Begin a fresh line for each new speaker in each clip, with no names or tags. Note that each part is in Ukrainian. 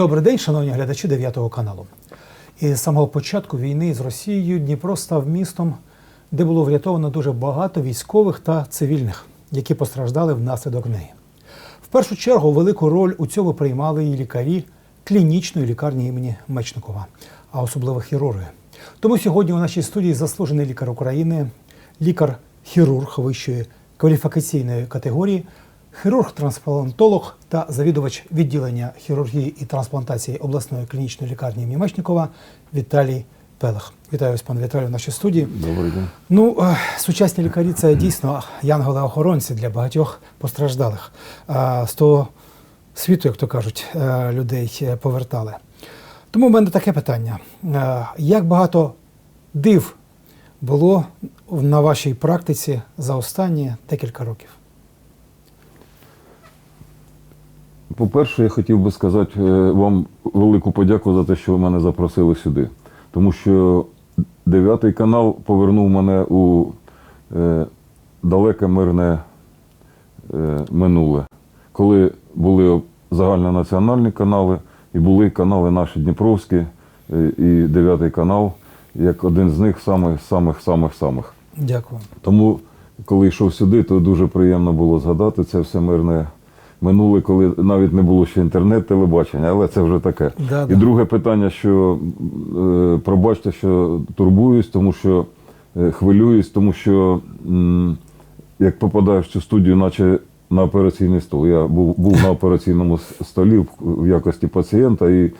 Добрий день, шановні глядачі 9 каналу. І з самого початку війни з Росією Дніпро став містом, де було врятовано дуже багато військових та цивільних, які постраждали внаслідок неї. В першу чергу велику роль у цьому приймали і лікарі клінічної лікарні імені Мечникова, а особливо хірурги. Тому сьогодні у нашій студії заслужений лікар України, лікар-хірург вищої кваліфікаційної категорії, хірург-трансплантолог та завідувач відділення хірургії і трансплантації обласної клінічної лікарні імені Віталій Пелех. Вітаю вас, пане Віталію, в нашій студії.
Добрий день.
Ну, е, сучасні лікарі це дійсно янголи-охоронці для багатьох постраждалих. Е, З того світу, як то кажуть, е, людей повертали. Тому в мене таке питання: як багато див було на вашій практиці за останні декілька років?
По-перше, я хотів би сказати е, вам велику подяку за те, що ви мене запросили сюди. Тому що дев'ятий канал повернув мене у е, далеке мирне е, минуле, коли були загальнонаціональні канали і були канали наші Дніпровські і дев'ятий канал, як один з них самих самих самих самих.
Дякую.
Тому, коли йшов сюди, то дуже приємно було згадати це все мирне минуле, коли навіть не було ще інтернет, телебачення, але це вже таке.
Да,
І
да.
друге питання, що е, пробачте, що турбуюсь, тому що е, хвилююсь, тому що м, як попадаєш в цю студію, наче на операційний стол. Я був, був на операційному столі в, в якості пацієнта, і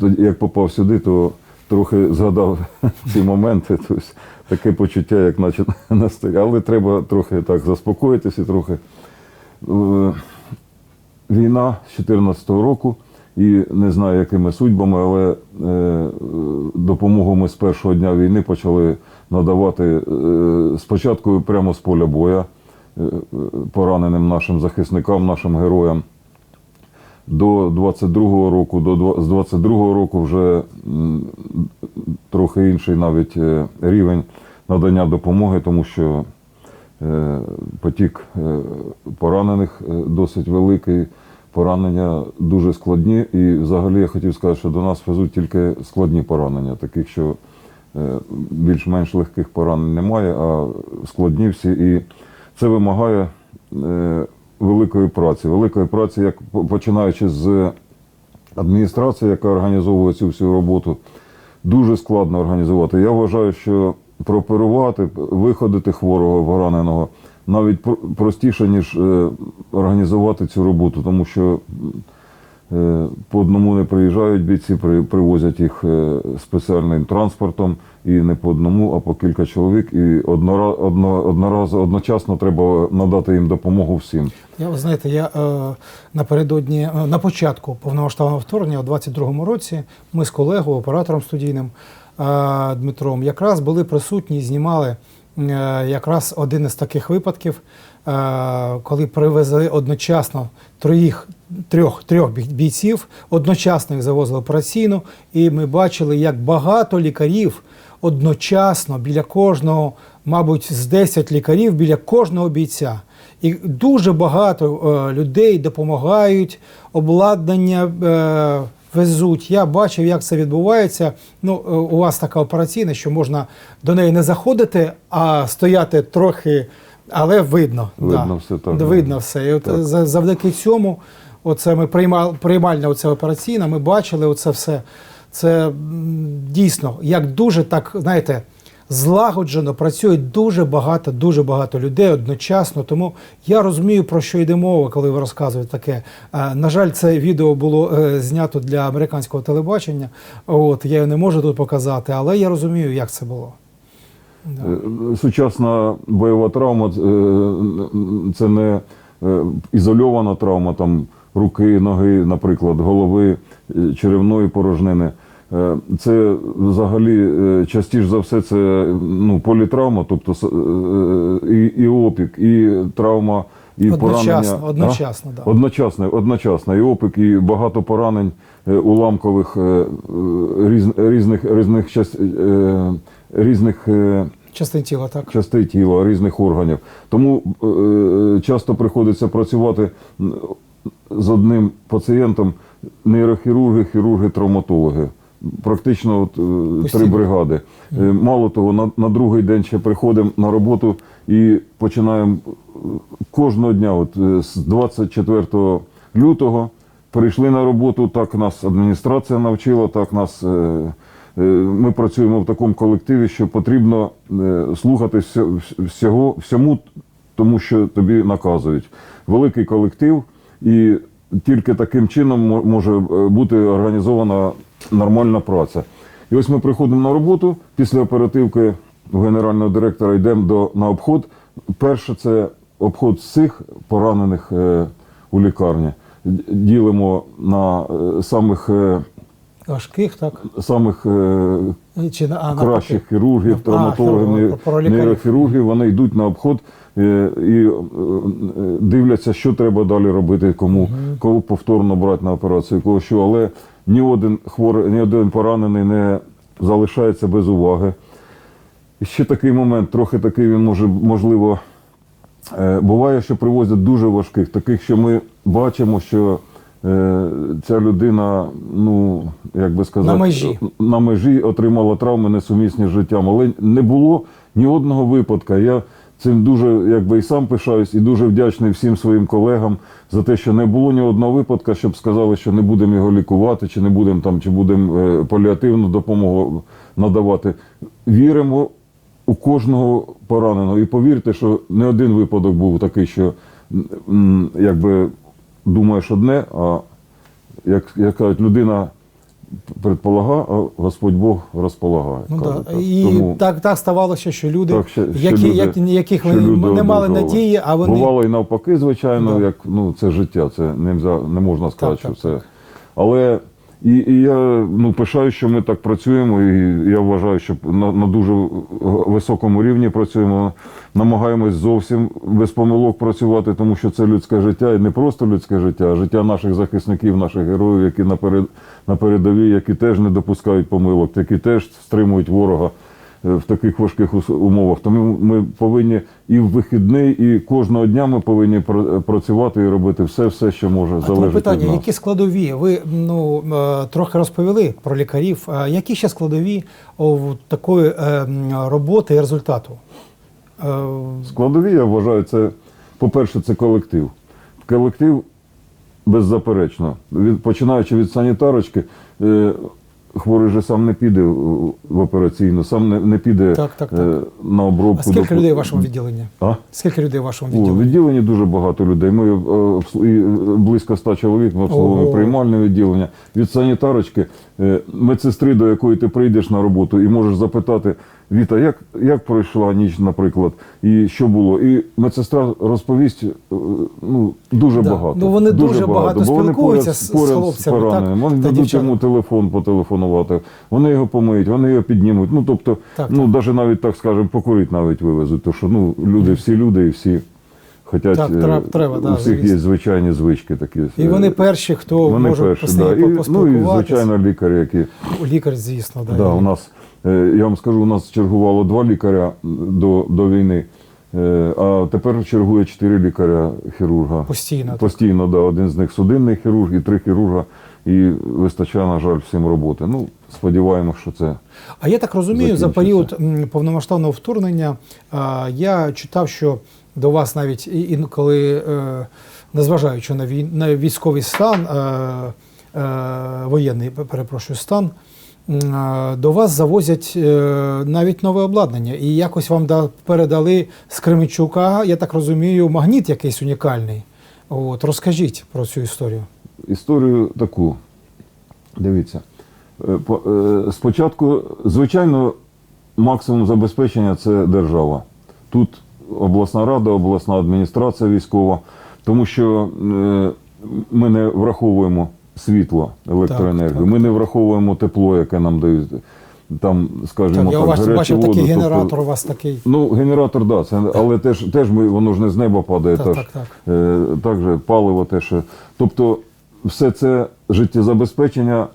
тоді, як попав сюди, то трохи згадав ці моменти. Тобто, таке почуття, як наче на столі. Але треба трохи так заспокоїтися трохи. Е, Війна з 2014 року, і не знаю, якими судьбами, але е, допомогу ми з першого дня війни почали надавати е, спочатку прямо з поля боя е, пораненим нашим захисникам, нашим героям. До 22-го року, до з 22-го року вже м, трохи інший навіть е, рівень надання допомоги, тому що е, потік е, поранених е, досить великий, поранення дуже складні. І взагалі я хотів сказати, що до нас везуть тільки складні поранення, таких, що е, більш-менш легких поранень немає, а складні всі. І це вимагає е, великої праці. Великої праці, як починаючи з адміністрації, яка організовує цю всю роботу, дуже складно організувати. Я вважаю, що прооперувати, виходити хворого пораненого навіть про- простіше, ніж е, організувати цю роботу, тому що е, по одному не приїжджають бійці, при- привозять їх е, спеціальним транспортом, і не по одному, а по кілька чоловік. І однора- одно- одноразово одночасно треба надати їм допомогу всім.
Я ви знаєте, я напередодні на початку повномасштабного вторгнення у 22-му році ми з колегою, оператором студійним Дмитром, якраз були присутні, знімали якраз один із таких випадків, е, коли привезли одночасно троїх. Трьох трьох бійців одночасно їх завозили операційну, і ми бачили, як багато лікарів одночасно біля кожного, мабуть, з 10 лікарів біля кожного бійця. І дуже багато е, людей допомагають, обладнання е, везуть. Я бачив, як це відбувається. Ну, е, у вас така операційна, що можна до неї не заходити, а стояти трохи, але видно.
Видно все так.
Видно все. І от
Так.
завдяки цьому, оце ми приймали приймальна оця операційна, ми бачили оце все. Це дійсно як дуже так, знаєте, злагоджено працює дуже багато, дуже багато людей одночасно. Тому я розумію, про що йде мова, коли ви розказуєте таке. Е, На жаль, це відео було е, знято для американського телебачення. От я його не можу тут показати, але я розумію, як це було. Да.
Е, Сучасна бойова травма це не ізольована травма там руки, ноги, наприклад, голови, черевної порожнини. Е, Це взагалі е, частіше за все це ну, політравма, тобто е, і, і опік, і травма, і
Одночасно,
поранення.
одночасно,
А?
да.
Одночасно, одночасно. І опік, і багато поранень уламкових різ, різних, різних, різних
Частин тіла, так.
частей тіла, різних органів. Тому часто приходиться працювати з одним пацієнтом нейрохірурги, хірурги, травматологи. Практично от, е, три бригади. Е, Мало того, на, на другий день ще приходимо на роботу і починаємо е, кожного дня, от з 24 лютого, прийшли на роботу, так нас адміністрація навчила, так нас. Ми працюємо в такому колективі, що потрібно слухати всього, всьому, тому що тобі наказують. Великий колектив, і тільки таким чином може бути організована нормальна праця. І ось ми приходимо на роботу після оперативки генерального директора йдемо до, на обход. Перше це обход всіх поранених е, у лікарні. Ділимо на е, самих, е,
Важких, так?
самих е,
Чи а,
кращих хірургів,
А,
травматологів,
лікарів.
нейрохірургів, вони йдуть на обход е, і е, е, дивляться, що треба далі робити, кому, кого повторно брати на операцію, кого що. Але ні один хворий, ні один поранений не залишається без уваги. І ще такий момент, трохи такий він може, можливо, Е, Буває, що привозять дуже важких, таких, що ми бачимо, що е, ця людина, ну як би сказати,
На межі.
на межі отримала травми несумісні з життям. Але не було ні одного випадка. Я цим дуже якби і сам пишаюсь, і дуже вдячний всім своїм колегам за те, що не було ні одного випадка, щоб сказали, що не будемо його лікувати, чи не будемо там, чи будемо е, паліативну допомогу надавати. Віримо у кожного пораненого. І повірте, що не один випадок був такий, що якби думаєш одне, а як, як кажуть, людина предполагає, а Господь Бог розполагає.
Ну,
так.
І
Тому
так, так ставалося, що люди,
Так, що- що
які,
люди-
як, яких
люди
не мали надії, а вони
Бувало і навпаки, звичайно,
Да.
як ну це життя, це не, можна- не можна сказати,
Так,
що
так,
це. Але і, і я ну, пишаю, що ми так працюємо, і я вважаю, що на, на дуже високому рівні працюємо. Намагаємось зовсім без помилок працювати, тому що це людське життя, і не просто людське життя, а життя наших захисників, наших героїв, які наперед на передовій, які теж не допускають помилок, які теж стримують ворога в таких важких умовах. Тому ми повинні і в вихідний, і кожного дня ми повинні пр- працювати і робити все, все, що може
А тому
залежати від
питання,
нас.
які складові? Ви ну е, трохи розповіли про лікарів. Які ще складові такої е, роботи і результату? Е,
Складові, я вважаю, це, по-перше, це колектив. Колектив беззаперечно. Від, починаючи від санітарочки, е, хворий же сам не піде в операційну, сам не, не піде
Так, так, так.
е, на обробку.
а скільки
до-
людей в вашому відділенні?
А?
Скільки людей в вашому відділенні?
У
відділенні?
дуже багато людей. Ми е, е, близько 100 чоловік ми обслуговуємо приймальне відділення. Від санітарочки, е, медсестри, до якої ти прийдеш на роботу, і можеш запитати: Віта, як, як пройшла ніч, наприклад, і що було? І медсестра розповість ну, дуже
Да.
багато.
Ну, вони дуже багато
вони
спілкуються
поряд-
з- з хлопцями, так?
Вони дадуть йому телефон потелефонувати, вони його помиють, вони його піднімуть. Ну, тобто,
Так,
ну, навіть навіть так скажемо, покурити навіть вивезуть. Тому що ну, люди, всі люди і всі хотять,
Так,
е,
треба- треба, да,
у всіх
звісно.
є звичайні звички такі.
І вони перші, хто
Вони
може
перші,
з
да. і, ну і звичайно лікарі, які
Лікар, звісно, да.
да, у нас, е, я вам скажу, у нас чергувало два лікаря до, до війни, е, а тепер чергує чотири лікаря хірурга.
Постійно, так.
Постійно, да. Один з них судинний хірург і три хірурга. І вистачає, на жаль, всім роботи. Ну, сподіваємося, що це.
А я так розумію, за період повномасштабного вторгнення я читав, що до вас навіть інколи, е, незважаючи на, вій, на військовий стан, е, е, воєнний, перепрошую, стан, до вас завозять навіть нове обладнання. І якось вам да, передали з Кременчука, я так розумію, магніт якийсь унікальний. От, розкажіть про цю історію.
Історію таку. Дивіться. Е, е, Спочатку, звичайно, максимум забезпечення це держава. Тут обласна рада, обласна адміністрація військова, тому що е, ми не враховуємо світло, електроенергію,
Так, так,
ми не враховуємо тепло, яке нам дають. Там, скажімо
Так, я
так,
бачив,
гарячу
бачив
воду.
такий
тобто-
генератор у вас такий.
Ну, генератор, да, це, але теж, теж ми, воно ж не з неба падає.
Так,
теж.
так, так.
Е, також паливо те, що. Тобто, все це життєзабезпечення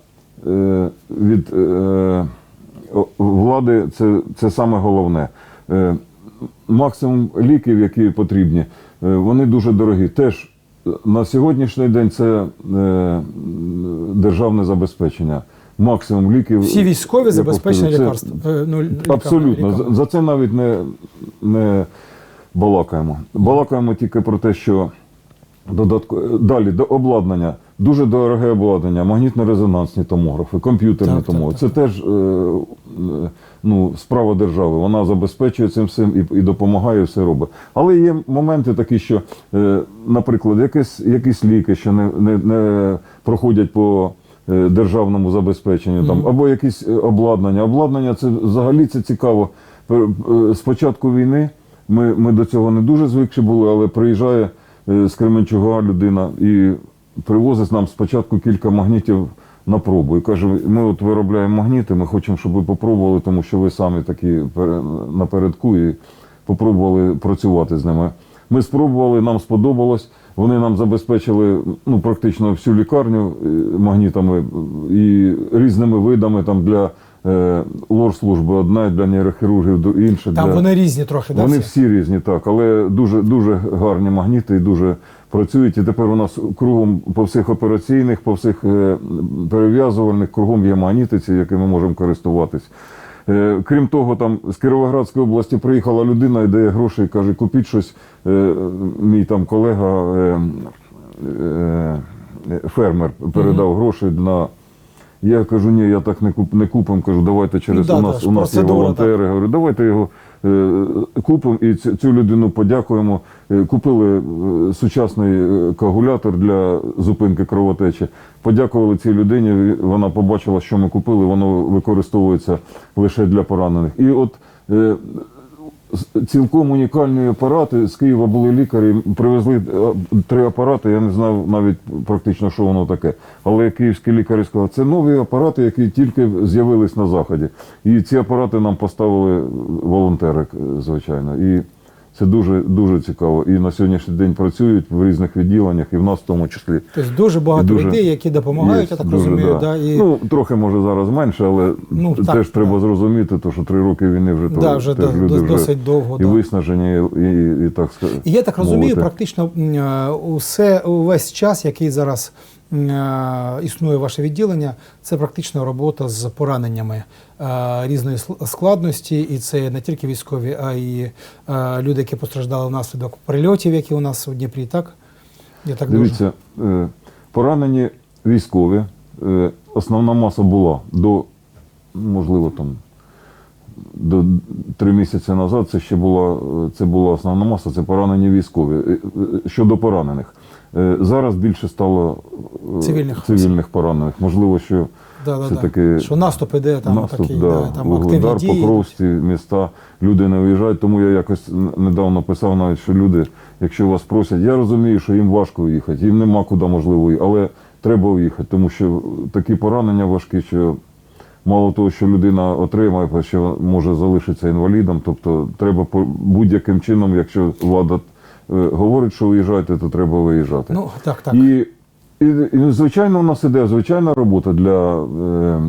е, від е, влади це, це саме головне. Е, максимум ліків, які потрібні, вони дуже дорогі. Теж на сьогоднішній день це е, державне забезпечення. Максимум ліків.
Всі військові забезпечені е, ну, ліками,
Абсолютно.
ліками.
За це навіть не, не балакаємо. Балакаємо тільки про те, що додатко... далі до обладнання, дуже дороге обладнання, магнітно-резонансні томографи, комп'ютерні
Так, так,
томографи.
так,
Це теж е, ну, справа держави. Вона забезпечує цим всім і, і допомагає, все робить. Але є моменти такі, що, е, наприклад, якісь, якісь ліки, що не, не, не проходять по е, державному забезпеченню, там, або якісь обладнання. Обладнання це взагалі це цікаво. З початку війни ми, ми до цього не дуже звикші були, але приїжджає з Кременчуга людина і привозить нам спочатку кілька магнітів на пробу. І каже, ми от виробляємо магніти, ми хочемо, щоб ви попробували, тому що ви самі такі напередку і попробували працювати з ними. Ми спробували, нам сподобалось. Вони нам забезпечили ну, практично всю лікарню е, магнітами і різними видами там для е, лор-служби одна, для нейрохірургів інша.
Там
для...
вони різні трохи, да,
Вони
всі?
всі різні, так, але дуже дуже гарні магніти і дуже працюють. І тепер у нас кругом по всіх операційних, по всіх е, перев'язувальних кругом є магніти, ці, якими можемо користуватись. Е, Крім того, там з Кіровоградської області приїхала людина і дає гроші і каже, купіть щось. Е, Мій там колега фермер передав гроші на. Я кажу, ні, я так не куп не купимо. Кажу, давайте через
Ну, да,
у нас
ж
у нас є волонтери. Говорю, давайте його купимо і цю, людину подякуємо. Е, Купили е, сучасний е, коагулятор для зупинки кровотечі. Подякували цій людині. Вона побачила, що ми купили. Воно використовується лише для поранених. І от е, цілком унікальні апарати. З Києва були лікарі, привезли е, три апарати. Я не знав навіть практично, що воно таке. Але київські лікарі сказали, це нові апарати, які тільки з'явились на заході. І ці апарати нам поставили волонтери, звичайно. І це дуже дуже цікаво. І на сьогоднішній день працюють в різних відділеннях, і в нас в тому числі.
Тобто дуже багато
дуже-
людей, які допомагають,
Є,
я так
дуже,
розумію.
да.
Да, і...
Ну, трохи може зараз менше, але
Ну, так,
теж треба
так.
зрозуміти, то, що три роки війни вже,
Да,
то,
вже
теж
до-
люди
до-
вже
досить довго,
і
да.
виснажені, і, і, і так сказати.
І я так розумію,
мовити.
практично е, усе увесь час, який зараз е, існує ваше відділення, це практично робота з пораненнями різної складності, і це не тільки військові, а й е, люди, які постраждали внаслідок прильотів, які у нас у Дніпрі. Так я так
Дивіться, дуже... поранені військові, е, основна маса була до, можливо, там, до три місяці назад це ще була, це була основна маса, це поранені військові. Е, е, Щодо поранених. Е, Зараз більше стало
Цивільних.
цивільних поранених. Можливо, що
да, да,
все-таки
що наступ іде там
наступ,
такий,
да,
да, там активні дії.
Покровські міста, люди не виїжджають. Тому я якось недавно писав навіть, що люди, якщо вас просять, я розумію, що їм важко їхати, їм нема куди можливо, але треба уїхати, тому що такі поранення важкі, що мало того, що людина отримає, ще може залишитися інвалідом. Тобто треба будь-яким чином, якщо влада е, говорить, що виїжджайте, то треба виїжджати.
Ну так, так.
І, і, і звичайно, у нас іде звичайна робота для е,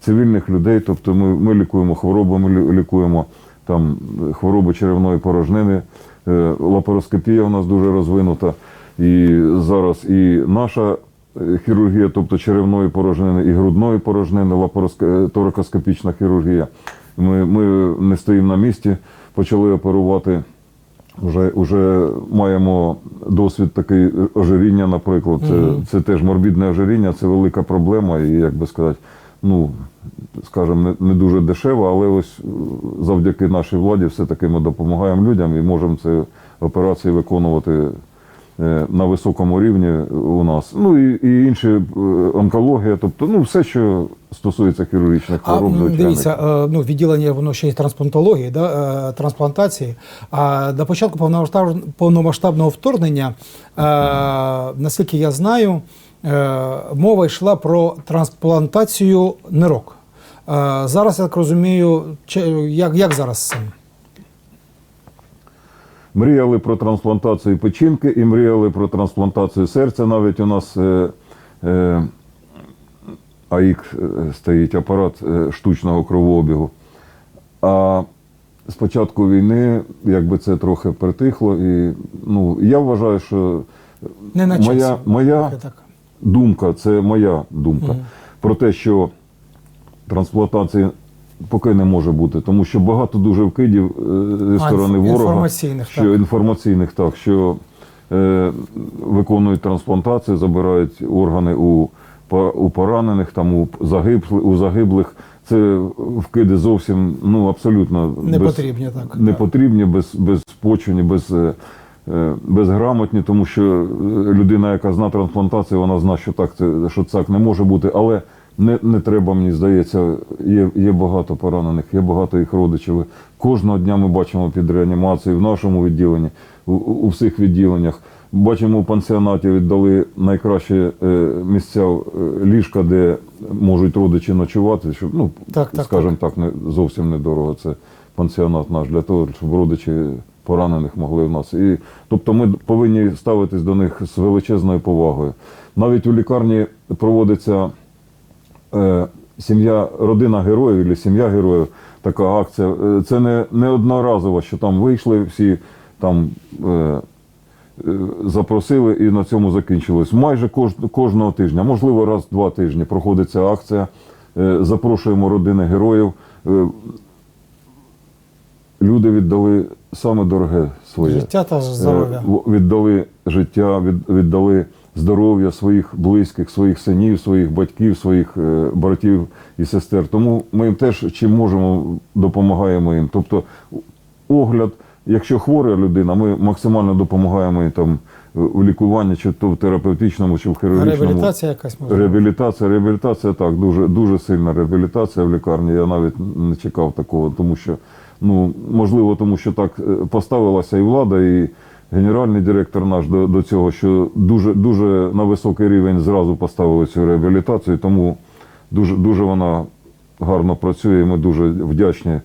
цивільних людей. Тобто ми, ми лікуємо хвороби, ми лікуємо там хвороби черевної порожнини. Е, лапароскопія у нас дуже розвинута. І зараз і наша хірургія, тобто черевної порожнини, і грудної порожнини, лапароск- е, хірургія. Ми, ми не стоїмо на місці, почали оперувати. Вже, вже маємо досвід такий ожиріння, наприклад. Це, це теж морбідне ожиріння, це велика проблема, і як би сказати, ну скажімо, не, не дуже дешево, але ось е, завдяки нашій владі все-таки ми допомагаємо людям і можемо ці операції виконувати е, на високому рівні у нас. Ну і, і інші е, онкологія, тобто ну все, що стосується хірургічних
А
хвороб, звичайно.
дивіться, е, ну відділення воно ще й трансплантології, да, е, трансплантації. А до початку повномасштаб- повномасштабного вторгнення, е, наскільки я знаю, е, мова йшла про трансплантацію нирок. Е, Зараз я так розумію, як, як зараз з цим?
Мріяли про трансплантацію печінки і мріяли про трансплантацію серця. Навіть у нас е, е, АІК е, стоїть апарат е, штучного кровообігу. А з початку війни, якби це трохи притихло, і ну, я вважаю, що
Не на
моя, моя думка, це моя думка,
Мгм.
про те, що трансплантації поки не може бути, тому що багато дуже вкидів е, зі сторони ворога.
інформаційних,
що
так.
інформаційних, так, що е, виконують трансплантацію, забирають органи у, у поранених, там, у, загиб, у загиблих. Це вкиди зовсім ну, абсолютно
Не
без-
потрібні, так.
не потрібні, без, безпочвені, без, е, е, безграмотні, тому що людина, яка зна трансплантацію, вона знає, що так, це, що так не може бути. Але не, не треба, мені здається, є, є багато поранених, є багато їх родичів. Кожного дня ми бачимо під реанімацією в нашому відділенні, у, у всіх відділеннях. Бачимо, у пансіонаті віддали найкращі е, місця е, ліжка, де можуть родичі ночувати, щоб, ну,
Так, так,
скажімо так, не, зовсім недорого. Це пансіонат наш для того, щоб родичі поранених могли в нас. І, тобто ми повинні ставитись до них з величезною повагою. Навіть у лікарні проводиться сім'я, родина героїв або сім'я героїв, така акція. Е, Це не, не одноразово, що там вийшли всі там. Е, е, Запросили і на цьому закінчилось. Майже кож, кожного тижня, можливо, раз в два тижні проходить ця акція. Е, Запрошуємо родини героїв. Е, Люди віддали саме дороге своє.
Життя та здоров'я.
Е, Віддали життя, від- віддали здоров'я своїх близьких, своїх синів, своїх батьків, своїх е, братів і сестер. Тому ми їм теж чим можемо допомагаємо їм. Тобто огляд, якщо хвора людина, ми максимально допомагаємо їй там в лікуванні, чи то в терапевтичному, чи в хірургічному.
Реабілітація якась може.
Реабілітація, реабілітація так, дуже, дуже сильна реабілітація в лікарні. Я навіть не чекав такого, тому що, ну, можливо, тому що так е, поставилася і влада, і генеральний директор наш до, до цього, що дуже, дуже на високий рівень зразу поставили цю реабілітацію, тому дуже, дуже вона гарно працює, і ми дуже вдячні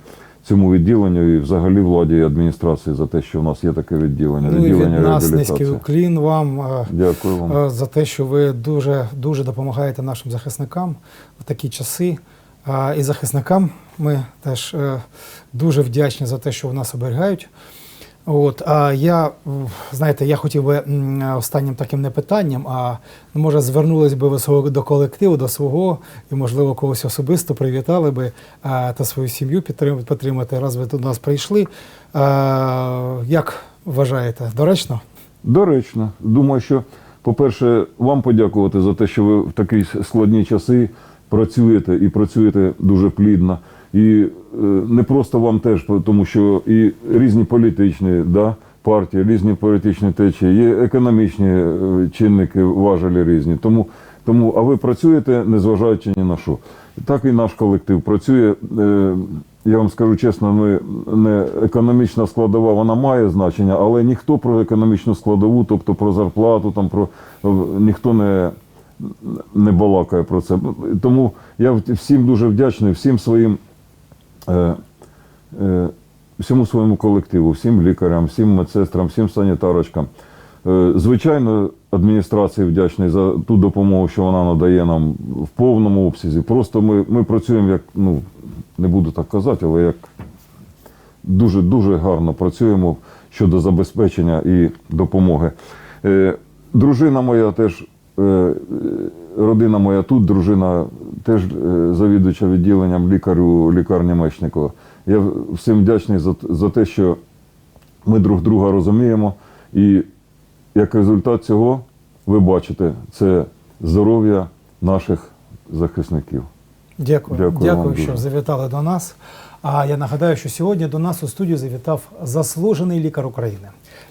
цьому відділенню і взагалі владі і адміністрації за те, що в нас є таке відділення.
Ну і від
відділення
нас низький уклін вам. е,
Дякую вам.
е, за те, що ви дуже дуже допомагаєте нашим захисникам в такі часи. І захисникам ми теж е, дуже вдячні за те, що в нас оберігають. От, а я, знаєте, я хотів би останнім таким не питанням, а ну, може звернулись би ви свого до колективу, до свого, і, можливо, когось особисто привітали би та свою сім'ю підтримати, раз ви до нас прийшли. Як вважаєте, доречно?
Доречно. Думаю, що, по-перше, вам подякувати за те, що ви в такі складні часи працюєте і працюєте дуже плідно. І е, не просто вам теж, тому що і різні політичні да, партії, різні політичні течії, є економічні е, чинники, важелі різні. Тому, тому, а ви працюєте, незважаючи ні на що. Так і наш колектив працює. Е, я вам скажу чесно, ми не економічна складова, вона має значення, але ніхто про економічну складову, тобто про зарплату, там про ніхто не, не балакає про це. Тому я всім дуже вдячний, всім своїм. Е, е, всьому своєму колективу, всім лікарям, всім медсестрам, всім санітарочкам. Е, Звичайно, адміністрації вдячний за ту допомогу, що вона надає нам в повному обсязі. Просто ми, ми працюємо як, ну, не буду так казати, але як дуже дуже гарно працюємо щодо забезпечення і допомоги. Дружина моя теж, родина моя тут, дружина теж е, завідувача відділенням лікарю лікарні Мечникова. Я всім вдячний за, за те, що ми друг друга розуміємо. І як результат цього, ви бачите, це здоров'я наших захисників.
Дякую,
Дякую
дякую, що
дуже.
завітали до нас. А я нагадаю, що сьогодні до нас у студію завітав заслужений лікар України,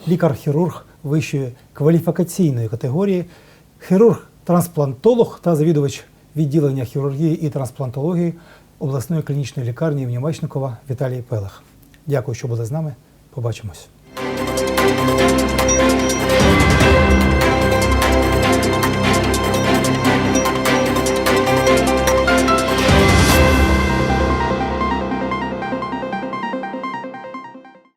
лікар-хірург вищої кваліфікаційної категорії, хірург-трансплантолог та завідувач відділення хірургії і трансплантології обласної клінічної лікарні імені Мечникова Віталій Пелех. Дякую, що були з нами. Побачимось.